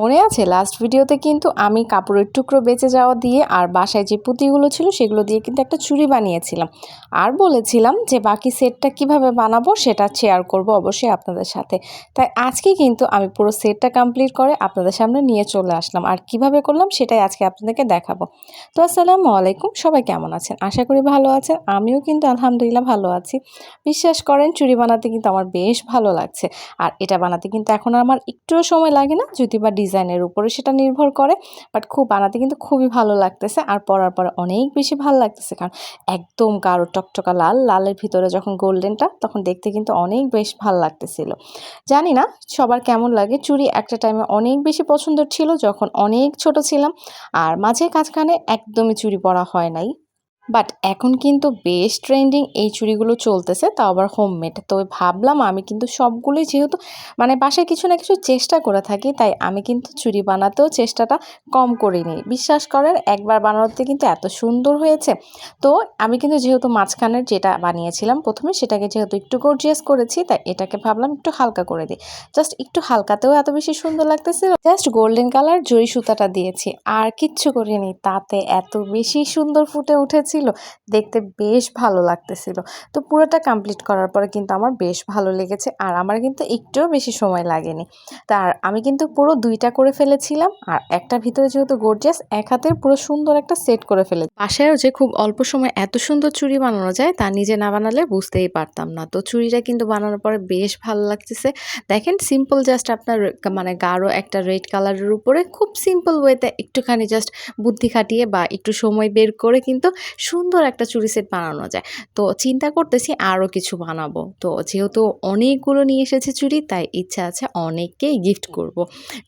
মনে আছে? লাস্ট ভিডিওতে কিন্তু আমি কাপড়ের টুকরো বেঁচে যাওয়া দিয়ে আর বাসায় যে পুঁতিগুলো ছিল সেগুলো দিয়ে কিন্তু একটা চুড়ি বানিয়েছিলাম। আর বলেছিলাম যে বাকি সেটটা কীভাবে বানাবো সেটা শেয়ার করব অবশ্যই আপনাদের সাথে। তাই আজকে কিন্তু আমি পুরো সেটটা কমপ্লিট করে আপনাদের সামনে নিয়ে চলে আসলাম। আর কীভাবে করলাম সেটাই আজকে আপনাদেরকে দেখাবো। তো আসসালামু আলাইকুম, সবাই কেমন আছেন? আশা করি ভালো আছেন। আমিও কিন্তু আলহামদুলিল্লাহ ভালো আছি। বিশ্বাস করেন চুড়ি বানাতে কিন্তু আমার বেশ ভালো লাগছে। আর এটা বানাতে কিন্তু এখন আমার একটুও সময় লাগে না। যদি বা ডিজাইনের উপরে সেটা নির্ভর করে বাট খুব বানাতে কিন্তু খুবই ভালো লাগতেছে আর পরার পরে অনেক বেশি ভালো লাগতেছে কারণ একদম গাঢ়, টকটকা লাল, লালের ভিতরে যখন গোল্ডেনটা তখন দেখতে কিন্তু অনেক বেশ ভালো লাগতেছিল। জানি না সবার কেমন লাগে, চুড়ি একটা টাইমে অনেক বেশি পছন্দের ছিল যখন অনেক ছোট ছিলাম, আর মাঝে কাজখানে একদমই চুড়ি পরা হয় নাই। বাট এখন কিন্তু বেশ ট্রেন্ডিং এই চুড়িগুলো চলতেছে, তাও আবার হোমমেড তো ভাবলাম আমি কিন্তু সবগুলোই যেহেতু মানে বাসায় কিছু না কিছু চেষ্টা করে থাকি, তাই আমি কিন্তু চুড়ি বানাতেও চেষ্টাটা কম করিনি। বিশ্বাস করেন, একবার বানানোতে কিন্তু এত সুন্দর হয়েছে। তো আমি কিন্তু যেহেতু মাঝখানের যেটা বানিয়েছিলাম প্রথমে, সেটাকে যেহেতু একটু গর্জিয়াস করেছি, তাই এটাকে ভাবলাম একটু হালকা করে দিই। জাস্ট একটু হালকাতেও এত বেশি সুন্দর লাগতেছিল জাস্ট গোল্ডেন কালার জড়ি সুতাটা দিয়েছি। আর কিচ্ছু করিনি, তাতে এত বেশি সুন্দর ফুটে উঠেছিল। দেখতে বেশ ভালো লাগতেছিল। তো পুরোটা কমপ্লিট করার পরে কিন্তু আমার বেশ ভালো লেগেছে আর আমার কিন্তু একটুও বেশি সময় লাগেনি। তার আমি কিন্তু পুরো দুইটা করে ফেলেছিলাম আর একটা ভিতরে যেহেতু গর্জিয়াস এক হাতের পুরো সুন্দর একটা সেট করে ফেলে বাসায়ও যে খুব অল্প সময় এত সুন্দর চুড়ি বানানো যায় তা নিজে না বানালে বুঝতেই পারতাম না। তো চুড়িটা কিন্তু বানানোর পরে বেশ ভালো লাগতেছে। দেখেন সিম্পল জাস্ট আপনার মানে গাঢ় একটা রেড কালারের উপরে খুব সিম্পল ওয়েতে একটুখানি জাস্ট বুদ্ধি খাটিয়ে বা একটু সময় বের করে কিন্তু সুন্দর একটা চুড়ি সেট বানানো যায়। তো চিন্তা করতেছি আরও কিছু বানাবো। তো যেহেতু অনেকগুলো নিয়ে এসেছে চুড়ি তাই ইচ্ছা আছে অনেককেই গিফট করব।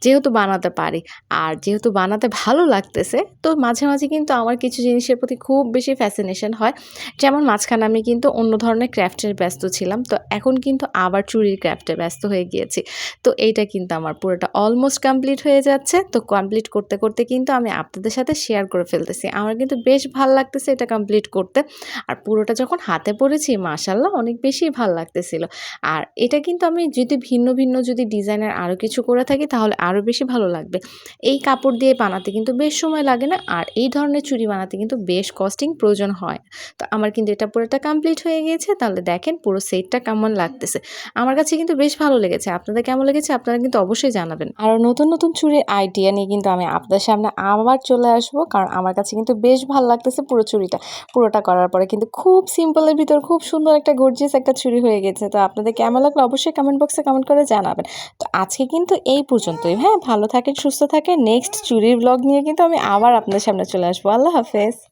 যেহেতু বানাতে পারি। আর যেহেতু বানাতে ভালো লাগতেছে তো মাঝে মাঝে কিন্তু আমার কিছু জিনিসের প্রতি খুব বেশি ফ্যাসিনেশন হয়। যেমন মাঝখানে আমি কিন্তু অন্য ধরনের ক্রাফটের ব্যস্ত ছিলাম তো এখন কিন্তু আবার চুরির ক্রাফটে ব্যস্ত হয়ে গিয়েছি। তো এইটা কিন্তু আমার পুরোটা অলমোস্ট কমপ্লিট হয়ে যাচ্ছে। তো কমপ্লিট করতে করতে কিন্তু আমি আপনাদের সাথে শেয়ার করে ফেলতেছি। আমার কিন্তু বেশ ভালো লাগতেছে এটা কমপ্লিট করতে। আর পুরোটা যখন হাতে পড়েছি মাশাল্লাহ অনেক বেশি ভালো লাগতেছিল। আর এটা কিন্তু আমি যদি ভিন্ন ভিন্ন যদি ডিজাইনের আরও কিছু করে থাকি, তাহলে আরও বেশি ভালো লাগবে। এই কাপড় দিয়ে বানাতে কিন্তু বেশ সময় লাগে না, আর এই ধরনের চুড়ি বানাতে কিন্তু বেশ কস্টিং প্রয়োজন হয়। তো আমার কিন্তু এটা পুরোটা কমপ্লিট হয়ে গিয়েছে, তাহলে দেখেন পুরো সেটটা কেমন লাগতেছে। আমার কাছে কিন্তু বেশ ভালো লেগেছে, আপনাদের কেমন লেগেছে আপনারা কিন্তু অবশ্যই জানাবেন। আর নতুন নতুন চুড়ির আইডিয়া নিয়ে কিন্তু আমি আপনাদের সামনে আবার চলে আসব, কারণ আমার কাছে কিন্তু বেশ ভালো লাগতেছে পুরো চুড়িটা। পুরোটা করার পরে। কিন্তু খুব সিম্পলের ভিতর খুব সুন্দর একটা গর্জিয়াস একটা ছুরি হয়ে গেছে। তো আপনাদের কেমন লাগল অবশ্যই কমেন্ট বক্সে কমেন্ট করে জানাবেন। তো আজকে কিন্তু এই পর্যন্তই। হ্যাঁ ভালো থাকেন, সুস্থ থাকেন। নেক্সট চুরির ব্লগ নিয়ে কিন্তু আমি আবার আপনাদের সামনে চলে আসব। আল্লাহ হাফেজ।